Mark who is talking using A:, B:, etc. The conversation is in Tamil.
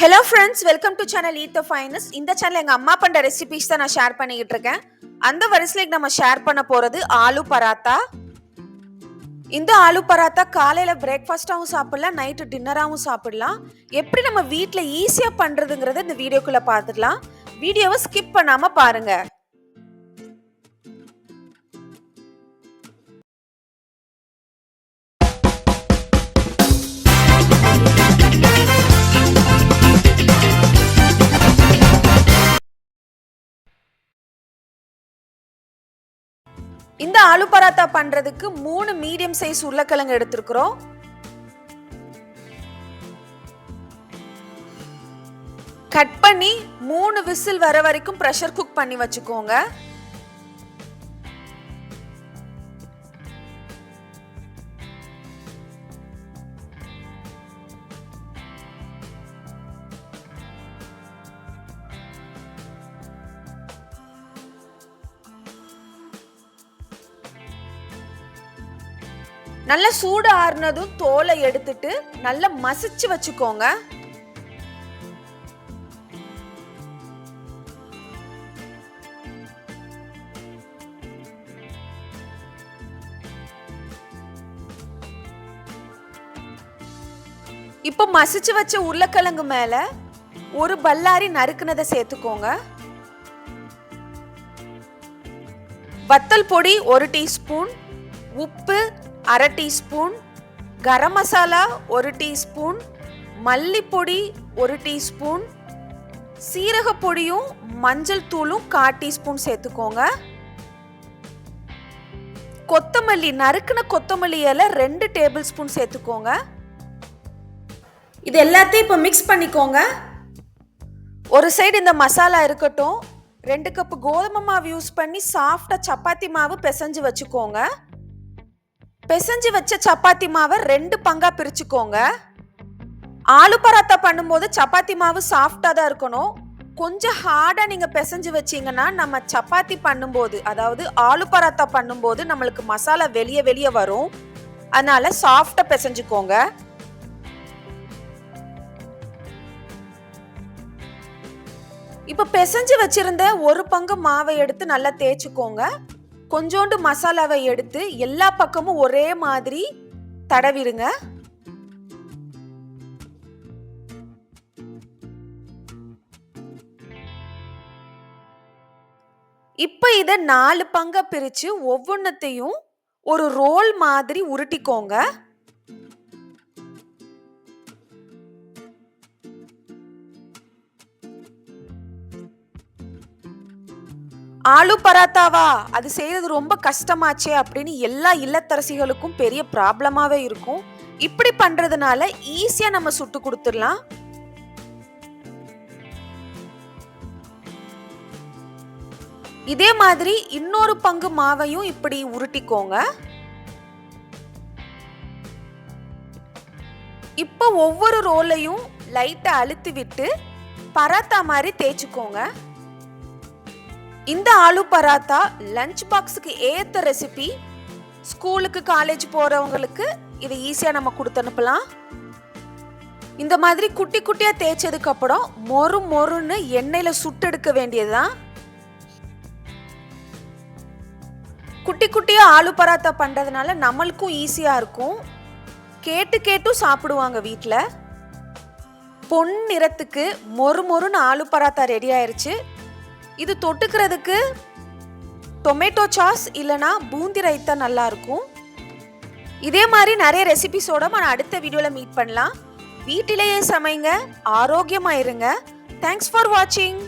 A: Hello friends welcome to channel eat the finest இந்த சேனல் எங்கள் அம்மா பண்ணுற ரெசிபிஸ் தான் நான் ஷேர் பண்ணிக்கிட்டு இருக்கேன். அந்த வரிசையில் நம்ம ஷேர் பண்ண போகிறது ஆலு பராத்தா. இந்த ஆலு பராத்தா காலையில் பிரேக்ஃபாஸ்ட்டாகவும் சாப்பிடலாம் நைட்டு டின்னராகவும் சாப்பிடலாம். எப்படி நம்ம வீட்டில் ஈஸியாக பண்ணுறதுங்கிறத இந்த வீடியோக்குள்ளே பார்த்துடலாம் வீடியோவை ஸ்கிப் பண்ணாமல் பாருங்கள் இந்த ஆலு பராத்தா பண்றதுக்கு மூணு மீடியம் சைஸ் உருளைக்கிழங்கு எடுத்திருக்கிறோம். கட் பண்ணி மூணு விசில் வர வரைக்கும் ப்ரெஷர் குக் பண்ணி வச்சுக்கோங்க. நல்ல சூடு ஆறுனதும் தோலை எடுத்துட்டு நல்லா மசிச்சு வச்சுக்கோங்க. இப்போ மசிச்சு வச்ச உருளைக்கிழங்கு மேல ஒரு பல்லாரி நறுக்குனதை சேர்த்துக்கோங்க. வத்தல் பொடி ஒரு டீஸ்பூன் உப்பு அரை டீஸ்பூன் கரம் மசாலா ஒரு டீஸ்பூன் மல்லிப்பொடி ஒரு டீஸ்பூன் சீரக பொடியும் மஞ்சள் தூளும் கால் டீஸ்பூன் சேர்த்துக்கோங்க. கொத்தமல்லி நறுக்குன கொத்தமல்லி இலை ரெண்டு டேபிள் ஸ்பூன் சேர்த்துக்கோங்க. இது எல்லாத்தையும் இப்போ மிக்ஸ் பண்ணிக்கோங்க. ஒரு சைடு இந்த மசாலா இருக்கட்டும் ரெண்டு கப்பு கோதுமை மாவு யூஸ் பண்ணி சாஃப்டாக சப்பாத்தி மாவு பிசைஞ்சு வச்சுக்கோங்க. பிசைஞ்சு வச்ச சப்பாத்தி மாவை ரெண்டு பங்கா பிரிச்சுக்கோங்க. ஆலு பராத்தா பண்ணும்போது சப்பாத்தி மாவு சாஃப்டாக தான் இருக்கணும். கொஞ்சம் ஹார்டாக நீங்கள் பிசைஞ்சு வச்சீங்கன்னா நம்ம சப்பாத்தி பண்ணும்போது அதாவது ஆலு பராத்தா பண்ணும்போது நம்மளுக்கு மசாலா வெளியே வெளியே வரும். அதனால சாஃப்டாக பிசைஞ்சுக்கோங்க. இப்போ பிசைஞ்சு வச்சிருந்த ஒரு பங்கு மாவை எடுத்து நல்லா தேய்ச்சிக்கோங்க. கொஞ்சோண்டு மசாலாவை எடுத்து எல்லா பக்கமும் ஒரே மாதிரி தடவிடுங்க. இப்போ இதை நாலு பங்கா பிரிச்சு ஒவ்வொன்றத்தையும் ஒரு ரோல் மாதிரி உருட்டிக்கோங்க. ஆலு பராத்தாவா? அது செய்யறது ரொம்ப கஷ்டமாச்சே அப்படின்னு எல்லா இல்லத்தரசிகளுக்கும் பெரிய ப்ராப்ளமாவே இருக்கும். இப்படி பண்றதுனால ஈஸியா நம்ம சுட்டு கொடுத்துடலாம். இதே மாதிரி இன்னொரு பங்கு மாவையும் இப்படி உருட்டிக்கோங்க. இப்போ ஒவ்வொரு ரோலையும் லைட்டை அழுத்தி விட்டு பராத்தா மாதிரி தேய்ச்சிக்கோங்க. இந்த ஆலு பராத்தா லஞ்ச் பாக்ஸுக்கு ஏற்ற ரெசிபி ஸ்கூலுக்கு காலேஜ் போகிறவங்களுக்கு இதை ஈஸியாக நம்ம கொடுத்து அனுப்பலாம். இந்த மாதிரி குட்டி குட்டியாக தேய்ச்சதுக்கு அப்புறம் மொறு மொறுன்னு எண்ணெயில் சுட்டெடுக்க வேண்டியதுதான். குட்டி குட்டியாக ஆலு பராத்தா பண்ணுறதுனால நம்மளுக்கும் ஈஸியாக இருக்கும். கேட்டு கேட்டும் சாப்பிடுவாங்க வீட்டில் பொன் நிறத்துக்கு மொறு மொறுன்னு ஆலு பராத்தா ரெடி ஆயிடுச்சு இது தொட்டுக்கிறதுக்கு டொமேட்டோ சாஸ் இல்லைனா பூந்தி ரைத்தா நல்லாயிருக்கும் இதே மாதிரி நிறைய ரெசிபிஸோட நான் அடுத்த வீடியோவில் மீட் பண்ணலாம். வீட்டிலேயே சமைங்க ஆரோக்கியமாக இருங்க. தேங்க்ஸ் ஃபார் வாட்சிங்